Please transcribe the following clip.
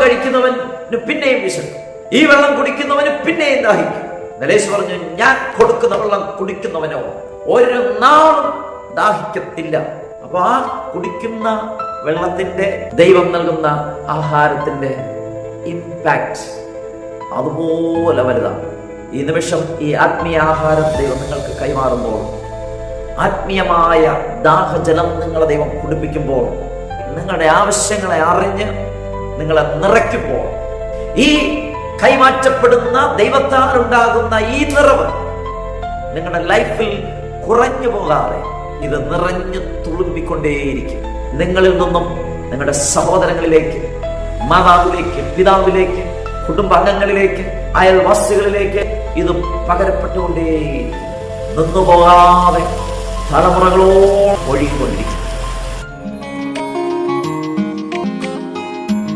കഴിക്കുന്നവന് പിന്നെയും വിശക്കും. ഈ വെള്ളം കുടിക്കുന്നവന് പിന്നെയും ദാഹിക്കും. നലേശ് പറഞ്ഞു ഞാൻ കൊടുക്കുന്ന വെള്ളം കുടിക്കുന്നവനോ ഒരു നാളും ദാഹിക്കത്തില്ല. അപ്പൊ ആ കുടിക്കുന്ന വെള്ളത്തിന്റെ ദൈവം നൽകുന്ന ആഹാരത്തിന്റെ ഇമ്പാക്ട് അതുപോലെ വലുതാണ്. ഈ നിമിഷം ഈ ആത്മീയ ആഹാരം ദൈവം നിങ്ങൾക്ക് കൈമാറുമ്പോൾ ആത്മീയമായ ദാഹജലം നിങ്ങളെ ദൈവം കുടിപ്പിക്കുമ്പോൾ നിങ്ങളുടെ ആവശ്യങ്ങളെ അറിഞ്ഞ് നിങ്ങളെ നിറയ്ക്കുമ്പോൾ ഈ കൈമാറ്റപ്പെടുന്ന ദൈവത്താൽ ഉണ്ടാകുന്ന ഈ നിറവ് നിങ്ങളുടെ ലൈഫിൽ കുറഞ്ഞു പോകാതെ ഇത് നിറഞ്ഞു തുളുമ്പിക്കൊണ്ടേയിരിക്കും. നിങ്ങളിൽ നിന്നും നിങ്ങളുടെ സഹോദരങ്ങളിലേക്ക് മാതാവിലേക്ക് പിതാവിലേക്ക് കുടുംബാംഗങ്ങളിലേക്ക് അയൽവാസികളിലേക്ക് ഇത് പകരപ്പെട്ടുകൊണ്ടേ നിന്നു പോകാതെ തലമുറകളോ ഒഴുകിക്കൊണ്ടിരിക്കും.